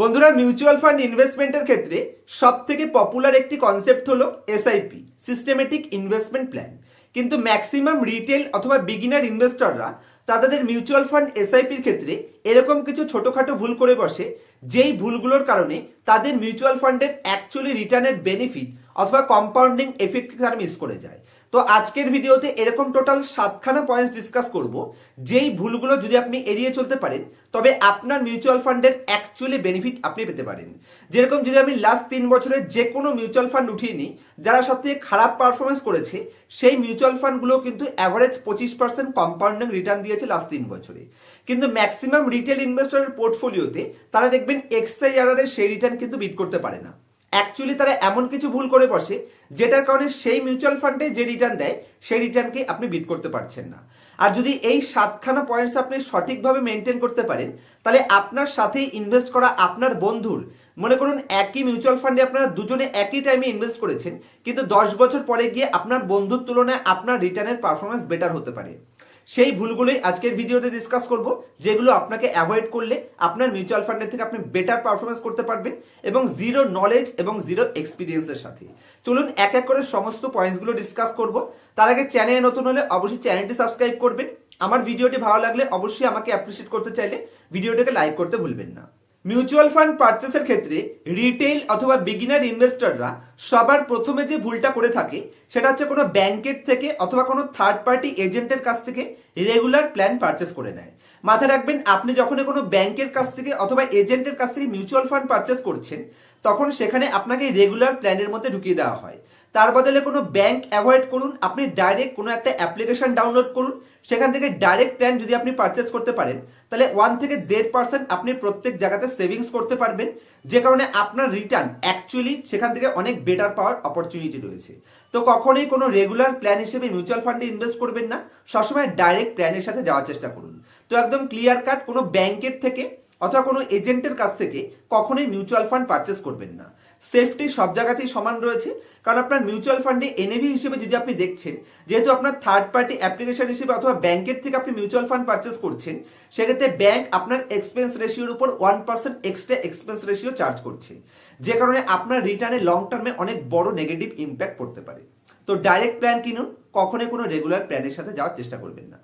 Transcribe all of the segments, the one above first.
বন্ধুরা mutual fund ইনভেস্টমেন্টের ক্ষেত্রে সব থেকে পপুলার একটি কনসেপ্ট হলো এসআইপি সিস্টেমেটিক ইনভেস্টমেন্ট প্ল্যান কিন্তু ম্যাক্সিমাম রিটেল অথবা বিগিনার ইনভেস্টররা তাদের মিউচুয়াল ফান্ড এসআইপির ক্ষেত্রে এরকম কিছু ছোটখাটো ভুল করে বসে, যেই ভুলগুলোর কারণে তাদের মিউচুয়াল ফান্ডের অ্যাকচুয়ালি রিটার্নের বেনিফিট অথবা কম্পাউন্ডিং এফেক্ট তারা মিস করে যায়। তো আজকের ভিডিওতে এরকম টোটাল সাতখানা পয়েন্টস ডিসকাস করব, যেই ভুলগুলো যদি আপনি এড়িয়ে চলতে পারেন, তবে আপনার মিউচুয়াল ফান্ডের অ্যাকচুয়ালি বেনিফিট আপনি পেতে পারেন। যেরকম যদি আমি লাস্ট তিন বছরে যে কোনো মিউচুয়াল ফান্ড উঠিয়ে নিই, যারা সবথেকে খারাপ পারফরমেন্স করেছে, সেই মিউচুয়াল ফান্ডগুলো কিন্তু অ্যাভারেজ পঁচিশ পার্সেন্ট কম্পাউন্ডিং রিটার্ন দিয়েছে লাস্ট তিন বছরে। কিন্তু ম্যাক্সিমাম রিটেল ইনভেস্টরের পোর্টফোলিওতে তারা দেখবেন এক্সআইআর এর সেই রিটার্ন কিন্তু বিট করতে পারে না। অ্যাকচুয়ালি তারা এমন কিছু ভুল করে বসে, যেটার কারণে সেই মিউচুয়াল ফান্ডে যে রিটার্ন দেয়, সেই রিটার্নকে আপনি বিট করতে পারছেন না। আর যদি এই সাতখানা পয়েন্টস আপনি সঠিকভাবে মেনটেন করতে পারেন, তাহলে আপনার সাথেই ইনভেস্ট করা আপনার বন্ধুর, মনে করুন একই মিউচুয়াল ফান্ডে আপনারা দুজনে একই টাইমে ইনভেস্ট করেছেন, কিন্তু দশ বছর পরে গিয়ে আপনার বন্ধুর তুলনায় আপনার রিটার্নের পারফরমেন্স বেটার হতে পারে। সেই ভুলগুলোই আজকের ভিডিওতে ডিসকাস করব, যেগুলো আপনাকে অ্যাভয়েড করলে আপনার মিউচুয়াল ফান্ডের থেকে আপনি বেটার পারফরমেন্স করতে পারবেন এবং জিরো নলেজ এবং জিরো এক্সপিরিয়েন্সের সাথে। চলুন এক এক করে সমস্ত পয়েন্টসগুলো ডিসকাস করব। তার আগে চ্যানেলে নতুন হলে অবশ্যই চ্যানেলটি সাবস্ক্রাইব করবেন। আমার ভিডিওটি ভালো লাগলে অবশ্যই আমাকে অ্যাপ্রিসিয়েট করতে চাইলে ভিডিওটাকে লাইক করতে ভুলবেন না। মিউচুয়াল ফান্ড পারচেসের ক্ষেত্রে রিটেল অথবা বিগিনার ইনভেস্টররা সবার প্রথমে যে ভুলটা করে থাকে, সেটা হচ্ছে কোনো ব্যাংকের থেকে অথবা কোনো থার্ড পার্টি এজেন্টের কাছ থেকে রেগুলার প্ল্যান পারচেস করে নেয়। মাথায় রাখবেন, আপনি যখন কোনো ব্যাংকের কাছ থেকে অথবা এজেন্টের কাছ থেকে মিউচুয়াল ফান্ড পারচেস করছেন, তখন সেখানে আপনাকে রেগুলার প্ল্যানের মধ্যে ঢুকিয়ে দেওয়া হয়। তার বদলে কোনো ব্যাংক অ্যাভয়েড করুন, আপনি ডাইরেক্ট কোনো একটা অ্যাপ্লিকেশন ডাউনলোড করুন, সেখান থেকে ডাইরেক্ট প্ল্যান যদি আপনি পারচেস করতে পারেন, তাহলে ওয়ান থেকে দেড় পার্সেন্ট আপনি প্রত্যেক জায়গাতে সেভিংস করতে পারবেন, যে কারণে আপনার রিটার্ন অ্যাকচুয়ালি সেখান থেকে অনেক বেটার পাওয়ার অপরচুনিটি রয়েছে। তো কখনোই কোনো রেগুলার প্ল্যান হিসেবে মিউচুয়াল ফান্ডে ইনভেস্ট করবেন না, সবসময় ডাইরেক্ট প্ল্যানের সাথে যাওয়ার চেষ্টা করুন। তো একদম ক্লিয়ার কাট কোনো ব্যাংকের থেকে অথবা কোনো এজেন্টের কাছ থেকে কখনোই মিউচুয়াল ফান্ড পারচেস করবেন না। সেফটি সব জায়গাতেই সমান রয়েছে। কারণ আপনার মিউচুয়াল ফান্ডে এনএভি হিসেবে যদি আপনি দেখছেন, যেহেতু আপনার থার্ড পার্টি অ্যাপ্লিকেশন হিসেবে অথবা ব্যাংকের থেকে আপনি মিউচুয়াল ফান্ড পারচেস করছেন, সেক্ষেত্রে ব্যাংক আপনার এক্সপেন্স রেশিওর উপর one percent extra expense ratio charge করছে। যে কারণে আপনার রিটার্নে লং টার্মে অনেক বড় নেগেটিভ ইম্প্যাক্ট পড়তে পারে। তো ডাইরেক্ট প্ল্যান কিনুন, কখনোই কোনো রেগুলার প্ল্যানের সাথে যাওয়ার চেষ্টা করবেন না।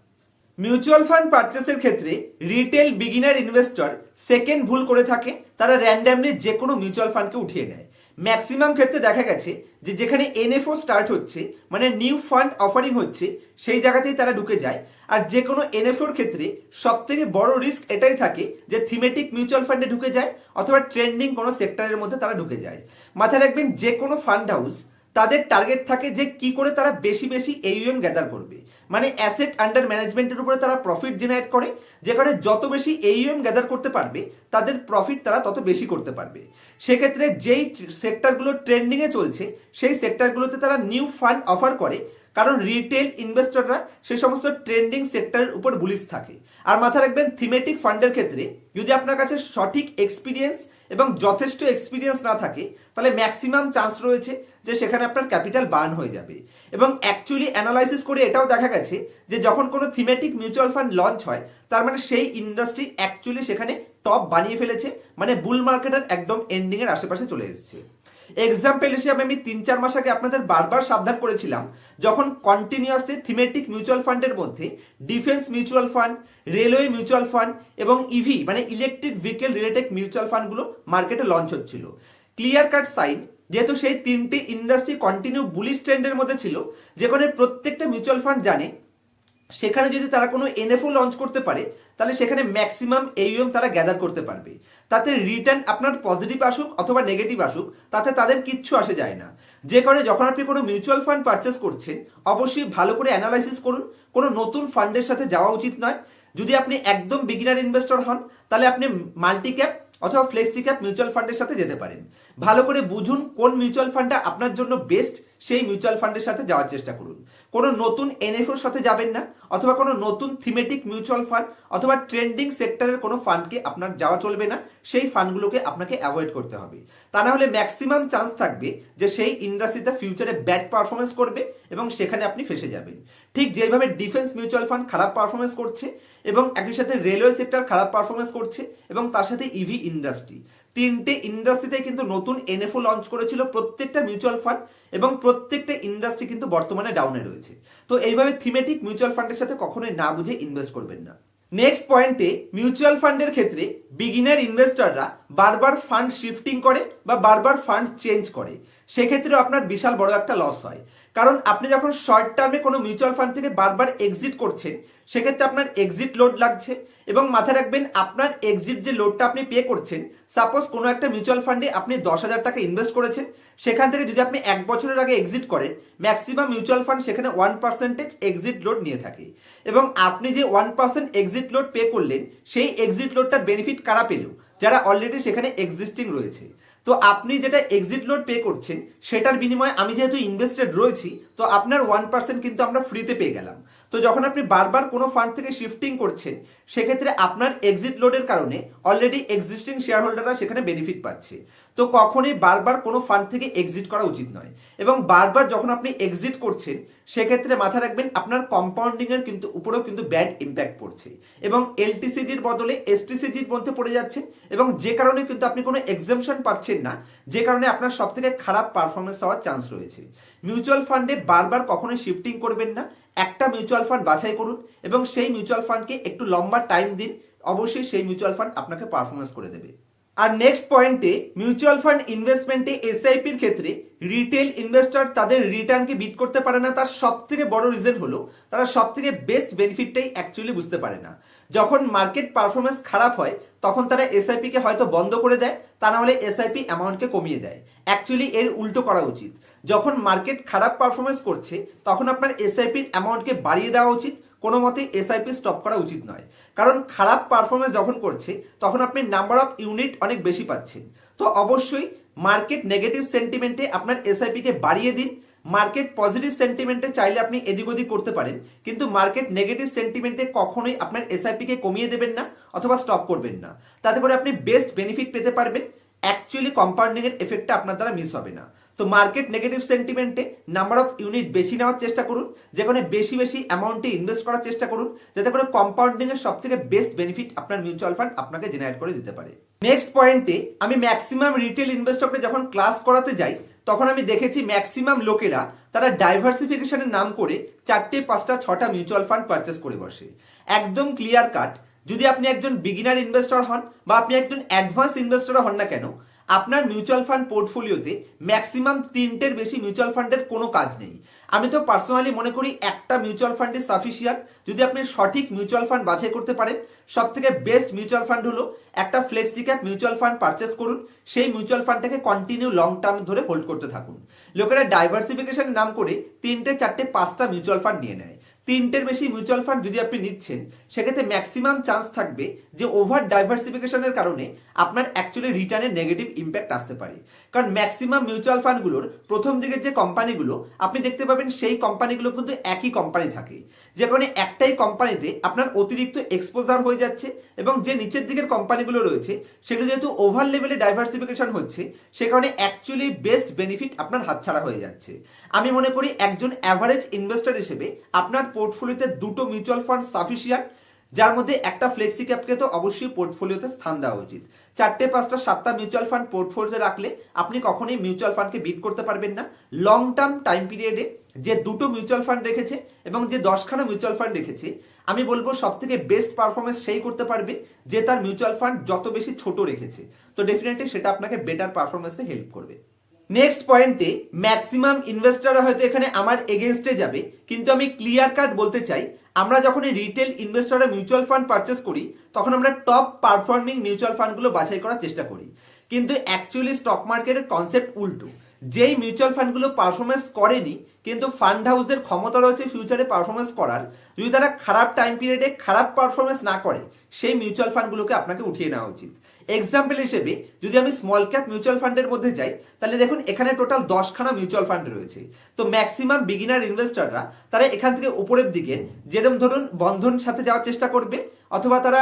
মিউচুয়াল ফান্ড পারচেসের ক্ষেত্রে রিটেল বিগিনার ইনভেস্টর সেকেন্ড ভুল করে থাকে, তারা র্যান্ডামলি যে কোনো মিউচুয়াল ফান্ডকে উঠিয়ে নেয়। ম্যাক্সিমাম ক্ষেত্রে দেখা গেছে যে যেখানে এনএফও স্টার্ট হচ্ছে মানে নিউ ফান্ড অফারিং হচ্ছে, সেই জায়গাতেই তারা ঢুকে যায়। আর যে কোনো এনএফওর ক্ষেত্রে সব থেকে বড় রিস্ক এটাই থাকে যে থিমেটিক মিউচুয়াল ফান্ডে ঢুকে যায় অথবা ট্রেন্ডিং কোনো সেক্টরের মধ্যে তারা ঢুকে যায়। মাথায় রাখবেন যে কোনো ফান্ড হাউস তাদের টার্গেট থাকে যে কি করে তারা বেশি বেশি এইউএম গ্যাদার করবে। মানে অ্যাসেট আন্ডার ম্যানেজমেন্টের উপরে তারা প্রফিট জেনারেট করে যে কারণে যত বেশি এইউএম গ্যাদার করতে পারবে, তাদের প্রফিট তারা তত বেশি করতে পারবে। সেক্ষেত্রে যেই সেক্টরগুলো ট্রেন্ডিংয়ে চলছে, সেই সেক্টরগুলোতে তারা নিউ ফান্ড অফার করে। কারণ রিটেল ইনভেস্টররা সেই সমস্ত ট্রেন্ডিং সেক্টরের উপর বুলিশ থাকে। আর মাথা রাখবেন থিমেটিক ফান্ডের ক্ষেত্রে যদি আপনার কাছে সঠিক এক্সপিরিয়েন্স এবং যথেষ্ট এক্সপিরিয়েন্স না থাকে, তাহলে ম্যাক্সিমাম চান্স রয়েছে যে সেখানে আপনার ক্যাপিটাল বার্ন হয়ে যাবে। এবং অ্যাকচুয়ালি অ্যানালাইসিস করে এটাও দেখা গেছে যে যখন কোনো থিমেটিক মিউচুয়াল ফান্ড লঞ্চ হয়, তার মানে সেই ইন্ডাস্ট্রি অ্যাকচুয়ালি সেখানে টপ বানিয়ে ফেলেছে মানে বুল মার্কেটের একদম এন্ডিং এর আশেপাশে চলে এসেছে। এক্সাম্পল হিসেবে আমি তিন চার মাস আগে আপনাদের বারবার সাবধান করেছিলাম, যখন কন্টিনিউয়াসলি থিমেটিক মিউচুয়াল ফান্ডের মধ্যে defence mutual fund railway mutual fund এবং ইভি মানে ইলেকট্রিক ভেহিকেল রিলেটেড মিউচুয়াল ফান্ডগুলো মার্কেটে লঞ্চ হচ্ছিল। ক্লিয়ার কাট সাইন যেহেতু সেই তিনটি ইন্ডাস্ট্রি কন্টিনিউ বুলিশ ট্রেন্ডের মধ্যে ছিল, যেখানে প্রত্যেকটা মিউচুয়াল ফান্ড জানে, সেখানে যদি তারা কোনো এনএফও লঞ্চ করতে পারে তাহলে সেখানে ম্যাক্সিমাম এইউএম তারা গ্যাদার করতে পারবে। তাতে রিটার্ন আপনার পজিটিভ আসুক অথবা নেগেটিভ আসুক, তাতে তাদের কিচ্ছু আসে যায় না। যে কারণে যখন আপনি কোনো মিউচুয়াল ফান্ড পারচেস করছেন, অবশ্যই ভালো করে অ্যানালাইসিস করুন। কোনো নতুন ফান্ডের সাথে যাওয়া উচিত নয়। যদি আপনি একদম বিগিনার ইনভেস্টর হন, তাহলে আপনি মাল্টি ক্যাপ অথবা ফ্লেক্সি ক্যাপ মিউচুয়াল ফান্ডের সাথে যেতে পারেন। ভালো করে বুঝুন কোন মিউচুয়াল ফান্ডটা আপনার জন্য বেস্ট সেই মিউচুয়াল ফান্ডের সাথে যাওয়ার চেষ্টা করুন। কোনো নতুন এনএফওর সাথে যাবেন না, অথবা কোনো নতুন থিমেটিক মিউচুয়াল ফান্ড অথবা ট্রেন্ডিং সেক্টরের কোনো ফান্ডকে আপনার যাওয়া চলবে না, সেই ফান্ডগুলোকে আপনাকে অ্যাভয়েড করতে হবে। তা না হলে ম্যাক্সিমাম চান্স থাকবে যে সেই ইন্ডাস্ট্রিতে ফিউচারে ব্যাড পারফরমেন্স করবে এবং সেখানে আপনি ফেসে যাবেন। ঠিক যেভাবে ডিফেন্স মিউচুয়াল ফান্ড খারাপ পারফরমেন্স করছে এবং একই সাথে রেলওয়ে সেক্টর খারাপ পারফরমেন্স করছে এবং তার সাথে ইভি ইন্ডাস্ট্রি তিনটে ইন্ডাস্ট্রিতে কিন্তু নতুন এনএফও লঞ্চ করেছিল প্রত্যেকটা মিউচুয়াল ফান্ড এবং প্রত্যেকটা ইন্ডাস্ট্রি কিন্তু বর্তমানে ডাউনে রয়েছে। তো এইভাবে থিমেটিক মিউচুয়াল ফান্ডের সাথে কখনোই না বুঝে ইনভেস্ট করবেন না। নেক্সট পয়েন্টে মিউচুয়াল ফান্ডের ক্ষেত্রে বিগিনার ইনভেস্টররা বারবার ফান্ড শিফটিং করে বা বারবার ফান্ড চেঞ্জ করে। সেক্ষেত্রে আপনার বিশাল বড় একটা লস হয়। কারণ আপনি যখন শর্ট টার্মে কোনো মিউচুয়াল ফান্ড থেকে বারবার এক্সিট করছেন, সেক্ষেত্রে আপনার এক্সিট লোড লাগছে। এবং মাথায় রাখবেন, আপনার এক্সিট যে লোডটা আপনি পে করছেন সাপোজ কোনো একটা মিউচুয়াল ফান্ডে আপনি দশ হাজার টাকা ইনভেস্ট করেছেন, সেখান থেকে যদি আপনি এক বছরের আগে এক্সিট করেন ম্যাক্সিমাম মিউচুয়াল ফান্ড সেখানে ওয়ান পার্সেন্টেজ এক্সিট লোড নিয়ে থাকে। এবং আপনি যে one percent exit load pay করলেন, সেই এক্সিট লোডটার বেনিফিট কারা পেল? যারা অলরেডি সেখানে এক্সিস্টিং রয়েছে। তো আপনি যেটা এক্সিট লোড পে করছেন, সেটার বিনিময়ে আমি যেহেতু ইনভেস্টেড রয়েছি, তো আপনার ওয়ান পার্সেন্ট কিন্তু আমরা ফ্রিতে পেয়ে গেলাম। তো যখন আপনি বারবার কোনো ফান্ড থেকে শিফটিং করছেন, সেক্ষেত্রে আপনার এক্সিট লোডের কারণে অলরেডি এক্সিস্টিং শেয়ার হোল্ডাররা সেখানে বেনিফিট পাচ্ছে। তো কখনই বারবার কোনো ফান্ড থেকে এক্সিট করা উচিত নয়। এবং বারবার যখন আপনি এক্সিট করছেন, সেক্ষেত্রে মাথা রাখবেন আপনার কম্পাউন্ডিং এর কিন্তু উপরেও কিন্তু ব্যাড ইম্প্যাক্ট পড়ছে। এবং এলটিসিজির বদলে এসটিসিজির মধ্যে পড়ে যাচ্ছে। এবং যে কারণে কিন্তু আপনি কোনো এক্সামশন পাচ্ছেন না, যে কারণে আপনার সব থেকে খারাপ পারফরমেন্স হওয়ার চান্স রয়েছে। মিউচুয়াল ফান্ডে বারবার কখনোই শিফটিং করবেন না। একটা মিউচুয়াল ফান্ড বাছাই করুন এবং সেই মিউচুয়াল ফান্ডকে একটু লম্বা টাইম দিন, অবশ্যই সেই মিউচুয়াল ফান্ড আপনাকে পারফরমেন্স করে দেবে। আর নেক্সট পয়েন্টে মিউচুয়াল ফান্ড ইনভেস্টমেন্টে এসআইপির ক্ষেত্রে রিটেল ইনভেস্টর তাদের রিটার্নকে বিট করতে পারে না, তার সব থেকে বড় রিজন হলো তারা সব থেকে বেস্ট বেনিফিটটাই অ্যাকচুয়ালি বুঝতে পারে না। যখন মার্কেট পারফরমেন্স খারাপ হয়, তখন তারা এসআইপি কে হয়তো বন্ধ করে দেয়, তা না হলে এসআইপি অ্যামাউন্টকে কমিয়ে দেয়। অ্যাকচুয়ালি এর উল্টো করা উচিত। যখন মার্কেট খারাপ পারফরমেন্স করছে, তখন আপনার এসআইপির অ্যামাউন্টকে বাড়িয়ে দেওয়া উচিত। কোনো মতে এসআইপি স্টপ করা উচিত নয়। কারণ খারাপ পারফরমেন্স যখন করছে, তখন আপনি নাম্বার অফ ইউনিট অনেক বেশি পাচ্ছেন। তো অবশ্যই মার্কেট নেগেটিভ সেন্টিমেন্টে আপনার এসআইপি কে বাড়িয়ে দিন। মার্কেট পজিটিভ সেন্টিমেন্টে চাইলে আপনি এদিক ওদিক করতে পারেন। কিন্তু মার্কেট নেগেটিভ সেন্টিমেন্টে কখনোই আপনার এসআইপি কে কমিয়ে দেবেন না অথবা স্টপ করবেন না। তাতে করে আপনি বেস্ট বেনিফিট পেতে পারবেন। অ্যাকচুয়ালি কম্পাউন্ডিং এর এফেক্টটা আপনার দ্বারা মিস হবে না। তো মার্কেট নেগেটিভ সেন্টিমেন্টে নাম্বার অফ ইউনিট বেশি নেওয়ার চেষ্টা করুন যেখানে বেশি বেশি অ্যামাউন্টে ইনভেস্ট করার চেষ্টা করুন, যাতে করে কম্পাউন্ডিং এর সব থেকে বেস্ট বেনিফিট আপনার মিউচুয়াল ফান্ড আপনাকে জেনারেট করে দিতে পারে। নেক্সট পয়েন্টে আমি ম্যাক্সিমাম রিটেল ইনভেস্টরকে যখন ক্লাস করাতে যাই, তখন আমি দেখেছি ম্যাক্সিমাম লোকেরা তারা ডাইভার্সিফিকেশনের নাম করে চারটে, পাঁচটা, ছটা মিউচুয়াল ফান্ড পারচেস করে বসে। একদম ক্লিয়ার কাট যদি আপনি একজন বিগিনার ইনভেস্টর হন বা আপনি একজন অ্যাডভান্স ইনভেস্টর হন না কেন আপনার মিউচুয়াল ফান্ড পোর্টফোলিওতে ম্যাক্সিমাম তিনটের বেশি মিউচুয়াল ফান্ডের কোনো কাজ নেই। আমি তো পার্সোনালি মনে করি একটা মিউচুয়াল ফান্ডে সাফিসিয়ান্ট যদি আপনি সঠিক মিউচুয়াল ফান্ড বাছাই করতে পারেন সব থেকে বেস্ট মিউচুয়াল ফান্ড হলো একটা flexi cap mutual fund purchase করুন। সেই মিউচুয়াল ফান্ডটাকে কন্টিনিউ লং টার্ম ধরে হোল্ড করতে থাকুন। লোকেরা ডাইভার্সিফিকেশন নাম করে তিনটে, চারটে, পাঁচটা মিউচুয়াল ফান্ড নিয়ে নেয়। তিনটের বেশি মিউচুয়াল ফান্ড যদি আপনি নিচ্ছেন, সেক্ষেত্রে ম্যাক্সিমাম চান্স থাকবে যে ওভার ডাইভার্সিফিকেশনের কারণে আপনার অ্যাকচুয়ালি রিটার্নের নেগেটিভ ইম্প্যাক্ট আসতে পারে। কারণ ম্যাক্সিমাম মিউচুয়াল ফান্ডগুলোর প্রথম দিকের যে কোম্পানিগুলো আপনি দেখতে পাবেন সেই কোম্পানিগুলো কিন্তু একই কোম্পানি থাকে। যে কারণে একটাই কোম্পানিতে আপনার অতিরিক্ত এক্সপোজার হয়ে যাচ্ছে এবং যে নিচের দিকের কোম্পানিগুলো রয়েছে, সেগুলো যেহেতু ওভার লেভেলে ডাইভার্সিফিকেশন হচ্ছে, সে কারণে অ্যাকচুয়ালি বেস্ট বেনিফিট আপনার হাতছাড়া হয়ে যাচ্ছে। আমি মনে করি একজন অ্যাভারেজ ইনভেস্টর হিসেবে আপনার পোর্টফোলিওতে দুটো মিউচুয়াল ফান্ড সাফিসিয়ান্ট যার মধ্যে একটা ফ্লেক্সি ক্যাপকে তো অবশ্যই পোর্টফোলিওতে স্থান দেওয়া উচিত। চারটে, পাঁচটা, সাতটা মিউচুয়াল ফান্ড পোর্টফোলিওতে রাখলে আপনি কখনোই মিউচুয়াল ফান্ডকে বিট করতে পারবেন না। লং টার্ম টাইম পিরিয়ডে যে দুটো মিউচুয়াল ফান্ড রেখেছে এবং যে দশখানা মিউচুয়াল ফান্ড রেখেছে, আমি বলব সব থেকে বেস্ট পারফরমেন্স সেই করতে পারবে যে তার মিউচুয়াল ফান্ড যত বেশি ছোট রেখেছে। তো ডেফিনেটলি সেটা আপনাকে বেটার পারফরমেন্সে হেল্প করবে। নেক্সট পয়েন্টে ম্যাক্সিমাম ইনভেস্টররা হয়তো এখানে আমার এগেনস্টে যাবে, কিন্তু আমি ক্লিয়ার কাট বলতে চাই, আমরা যখন রিটেল ইনভেস্টররা মিউচুয়াল ফান্ড পারচেস করি, তখন আমরা টপ পারফর্মিং মিউচুয়াল ফান্ডগুলো বাছাই করার চেষ্টা করি। কিন্তু অ্যাকচুয়ালি স্টক মার্কেটের কনসেপ্ট উল্টো। যেই মিউচুয়াল ফান্ডগুলো পারফরমেন্স করেনি, কিন্তু ফান্ড হাউসের ক্ষমতা রয়েছে ফিউচারে পারফরমেন্স করার, যদি তারা খারাপ টাইম পিরিয়ডে খারাপ পারফরমেন্স না করে, সেই মিউচুয়াল ফান্ডগুলোকে আপনাকে উঠিয়ে নেওয়া উচিত। এক্সাম্পল হিসেবে যদি আমি স্মল ক্যাপ মিউচুয়াল ফান্ডের মধ্যে যাই, তাহলে দেখুন এখানে টোটাল দশখানা মিউচুয়াল ফান্ড রয়েছে। তো ম্যাক্সিমাম বিগিনার ইনভেস্টররা তারা এখান থেকে উপরের দিকে যেরকম ধরুন বন্ধন সাথে যাওয়ার চেষ্টা করবে, অথবা তারা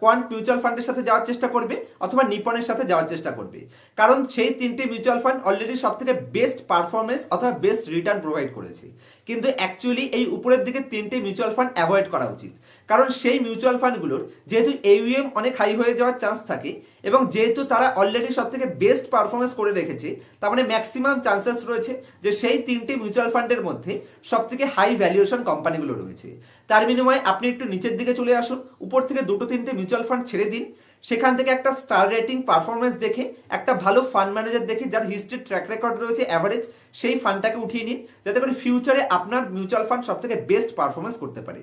কোয়ান্ট মিউচুয়াল ফান্ডের সাথে যাওয়ার চেষ্টা করবে, অথবা নিপনের সাথে যাওয়ার চেষ্টা করবে। কারণ সেই তিনটে মিউচুয়াল ফান্ড অলরেডি সব থেকে বেস্ট পারফরমেন্স অথবা বেস্ট রিটার্ন প্রোভাইড করেছে। কিন্তু অ্যাকচুয়ালি এই উপরের দিকে তিনটে মিউচুয়াল ফান্ড অ্যাভয়েড করা উচিত। কারণ সেই মিউচুয়াল ফান্ডগুলোর যেহেতু এইউএম অনেক হাই হয়ে যাওয়ার চান্স থাকে এবং যেহেতু তারা অলরেডি সব থেকে বেস্ট পারফরমেন্স করে রেখেছে, তার মানে ম্যাক্সিমাম চান্সেস রয়েছে যে সেই তিনটি মিউচুয়াল ফান্ডের মধ্যে সব থেকে হাই ভ্যালুয়েশন কোম্পানিগুলো রয়েছে। তার বিনিময়ে আপনি একটু নিচের দিকে চলে আসুন, উপর থেকে দুটো তিনটে মিউচুয়াল ফান্ড ছেড়ে দিন। সেখান থেকে একটা স্টার রেটিং পারফরমেন্স দেখে, একটা ভালো ফান্ড ম্যানেজার দেখে যার হিস্ট্রি ট্র্যাক রেকর্ড রয়েছে অ্যাভারেজ সেই ফান্ডটাকে উঠিয়ে নিন। যাতে করে ফিউচারে আপনার মিউচুয়াল ফান্ড সব থেকে বেস্ট পারফরমেন্স করতে পারে।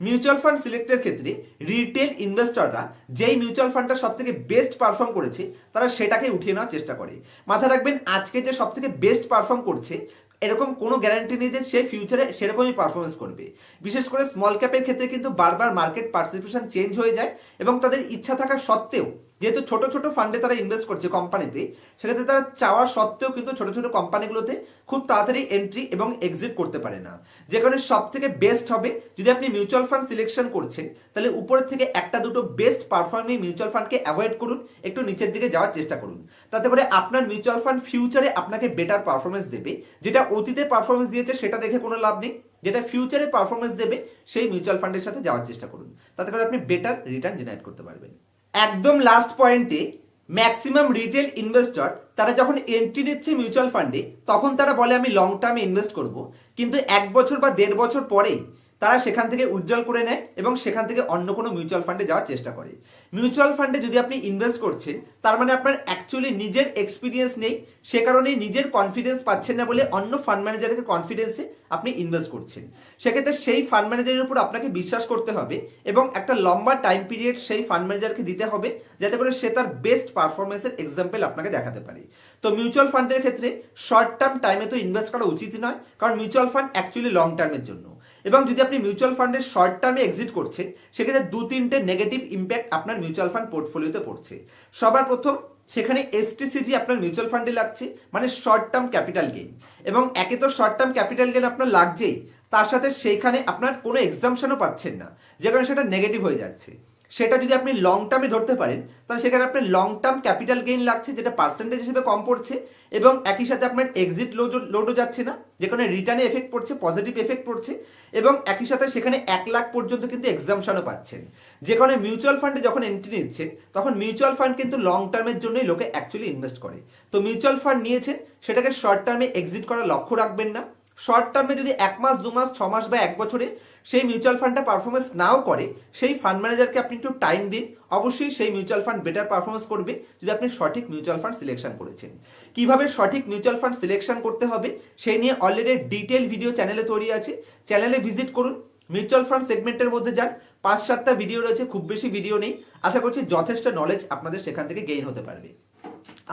মিউচুয়াল ফান্ড সিলেক্টের ক্ষেত্রে রিটেল ইনভেস্টররা যেই মিউচুয়াল ফান্ডটা সব থেকে বেস্ট পারফর্ম করেছে, তারা সেটাকে উঠিয়ে নেওয়ার চেষ্টা করে। মাথায় রাখবেন, আজকে যে সব থেকে বেস্ট পারফর্ম করছে, এরকম কোনো গ্যারান্টি নেই যে সে ফিউচারে সেরকমই পারফরমেন্স করবে। বিশেষ করে স্মল ক্যাপের ক্ষেত্রে কিন্তু বারবার মার্কেট পার্টিসিপেশন চেঞ্জ হয়ে যায় এবং তাদের ইচ্ছা থাকা সত্ত্বেও যেহেতু ছোট ছোট ফান্ডে তারা ইনভেস্ট করছে কোম্পানিতে সেক্ষেত্রে তারা চাওয়া সত্ত্বেও কিন্তু ছোট ছোট কোম্পানিগুলোতে খুব তাড়াতাড়ি এন্ট্রি এবং এক্সিট করতে পারে না। যে কারণে সব থেকে বেস্ট হবে যদি আপনি মিউচুয়াল ফান্ড সিলেকশন করছেন, তাহলে উপরের থেকে একটা দুটো বেস্ট পারফর্মিং মিউচুয়াল ফান্ডকে অ্যাভয়েড করুন, একটু নিচের দিকে যাওয়ার চেষ্টা করুন। তাতে করে আপনার মিউচুয়াল ফান্ড ফিউচারে আপনাকে বেটার পারফরমেন্স দেবে। যেটা অতীতে পারফরমেন্স দিয়েছে, সেটা দেখে কোনো লাভ নেই। যেটা ফিউচারে পারফরমেন্স দেবে, সেই মিউচুয়াল ফান্ডের সাথে যাওয়ার চেষ্টা করুন। তাতে করে আপনি বেটার রিটার্ন জেনারেট করতে পারবেন। একদম লাস্ট পয়েন্টে ম্যাক্সিমাম রিটেল ইনভেস্টর তারা যখন এন্ট্রি নিচ্ছে মিউচুয়াল ফান্ডে তখন তারা বলে আমি লং টার্মে ইনভেস্ট করব। কিন্তু এক বছর বা দেড় বছর পরেই তারা সেখান থেকে উজ্জ্বল করে নেয় এবং সেখান থেকে অন্য কোনো মিউচুয়াল ফান্ডে যাওয়ার চেষ্টা করে। মিউচুয়াল ফান্ডে যদি আপনি ইনভেস্ট করছেন, তার মানে আপনার অ্যাকচুয়ালি নিজের এক্সপিরিয়েন্স নেই, সে কারণে নিজের কনফিডেন্স পাচ্ছেন না বলে অন্য ফান্ড ম্যানেজারের কনফিডেন্সে আপনি ইনভেস্ট করছেন। সেক্ষেত্রে সেই ফান্ড ম্যানেজারের উপর আপনাকে বিশ্বাস করতে হবে এবং একটা লম্বা টাইম পিরিয়ড সেই ফান্ড ম্যানেজারকে দিতে হবে যাতে করে সে তার বেস্ট পারফরমেন্সের এক্সাম্পল আপনাকে দেখাতে পারে। তো মিউচুয়াল ফান্ডের ক্ষেত্রে শর্ট টার্ম টাইমে তো ইনভেস্ট করা উচিত নয়, কারণ মিউচুয়াল ফান্ড অ্যাকচুয়ালি লং টার্মের জন্য। এবং যদি আপনি মিউচুয়াল ফান্ডে শর্ট টার্মে এক্সিট করছেন সেক্ষেত্রে দু তিনটে নেগেটিভ ইম্প্যাক্ট আপনার মিউচুয়াল ফান্ড পোর্টফোলিওতে পড়ছে। সবার প্রথম, সেখানে এসটিসিজি আপনার মিউচুয়াল ফান্ডে লাগছে মানে শর্ট টার্ম ক্যাপিটাল গেইন এবং একে তো শর্ট টার্ম ক্যাপিটাল গেইন আপনার লাগছেই, তার সাথে সেইখানে আপনার কোনো এক্সামশনও পাচ্ছেন না, যে কারণে সেটা নেগেটিভ হয়ে যাচ্ছে। সেটা যদি আপনি লং টার্মে ধরতে পারেন, তাহলে সেখানে আপনার লং টার্ম ক্যাপিটাল গেইন লাগছে, যেটা পার্সেন্টেজ হিসেবে কম পড়ছে, এবং একই সাথে আপনার এক্সিট লোড লোডও যাচ্ছে না, যেখানে রিটার্নে এফেক্ট পড়ছে পজিটিভ এফেক্ট পড়ছে, এবং একই সাথে সেখানে এক লাখ পর্যন্ত কিন্তু এক্সামশনও পাচ্ছেন। যে কারণে মিউচুয়াল ফান্ডে যখন এন্ট্রি নিচ্ছেন, তখন মিউচুয়াল ফান্ড কিন্তু লং টার্মের জন্যই লোকে অ্যাকচুয়ালি ইনভেস্ট করে। তো মিউচুয়াল ফান্ড নিয়েছেন, সেটাকে শর্ট টার্মে এক্সিট করার লক্ষ্য রাখবেন না। শর্ট টার্মে যদি এক মাস, দু মাস, ছ মাস বা এক বছরে সেই মিউচুয়াল ফান্ডটা পারফরমেন্স নাও করে, সেই ফান্ড ম্যানেজারকে আপনি একটু টাইম দিন, অবশ্যই সেই মিউচুয়াল ফান্ড বেটার পারফরমেন্স করবে যদি আপনি সঠিক মিউচুয়াল ফান্ড সিলেকশন করেছেন। কীভাবে সঠিক মিউচুয়াল ফান্ড সিলেকশন করতে হবে সেই নিয়ে অলরেডি ডিটেল ভিডিও চ্যানেলে তৈরি আছে। চ্যানেলে ভিজিট করুন মিউচুয়াল ফান্ড সেগমেন্টের মধ্যে যান, পাঁচ সাতটা ভিডিও রয়েছে, খুব বেশি ভিডিও নেই। আশা করছি যথেষ্ট নলেজ আপনাদের সেখান থেকে গেইন হতে পারবে।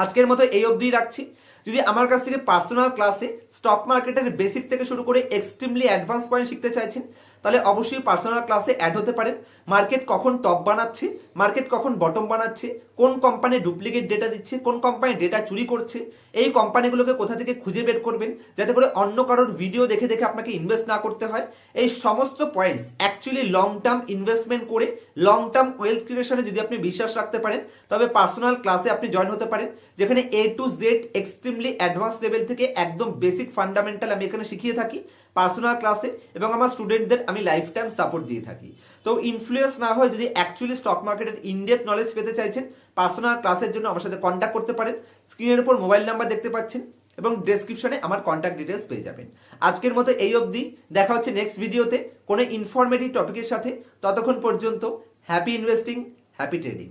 আজকের মতো এই অবধি রাখছি। যদি আমার কাছ থেকে পার্সোনাল ক্লাসে স্টক মার্কেটের বেসিক থেকে শুরু করে এক্সট্রিমলি অ্যাডভান্স পয়েন্ট শিখতে চাইছেন, তাহলে অবশ্যই পার্সোনাল ক্লাসে অ্যাড হতে পারেন। মার্কেট কখন টপ বানাচ্ছে মার্কেট কখন বটম বানাচ্ছে, কোন কোম্পানি ডুপ্লিকেট ডেটা দিচ্ছে, কোন কোম্পানি ডেটা চুরি করছে, এই কোম্পানিগুলোকে কোথা থেকে খুঁজে বের করবেন, যাতে করে অন্য কারোর ভিডিও দেখে দেখে আপনাকে ইনভেস্ট না করতে হয়। এই সমস্ত points actually long term investment করে লং টার্ম ওয়েলথ ক্রিয়েশনে যদি আপনি বিশ্বাস রাখতে পারেন, তবে পার্সোনাল ক্লাসে আপনি জয়েন হতে পারেন, যেখানে A to Z extremely advance level থেকে একদম বেসিক ফান্ডামেন্টাল আমি এখানে শিখিয়ে থাকি পার্সোনাল ক্লাসে এবং আমার স্টুডেন্টদের আমি লাইফ টাইম সাপোর্ট দিয়ে থাকি। তো ইনফ্লুয়েন্স না হয় যদি অ্যাকচুয়ালি স্টক মার্কেটের ইনডেপ নলেজ পেতে চাইছেন পার্সোনাল ক্লাসের জন্য আমার সাথে কন্ট্যাক্ট করতে পারেন। স্ক্রিনের উপর মোবাইল নাম্বার দেখতে পাচ্ছেন। এবং ডেসক্রিপশনে আমার কন্ট্যাক্ট ডিটেলস পেয়ে যাবেন। আজকের মতো এই অবধি। দেখা হচ্ছে নেক্সট ভিডিওতে কোনো ইনফরমেটিভ টপিকের সাথে। ততক্ষণ পর্যন্ত হ্যাপি ইনভেস্টিং হ্যাপি ট্রেডিং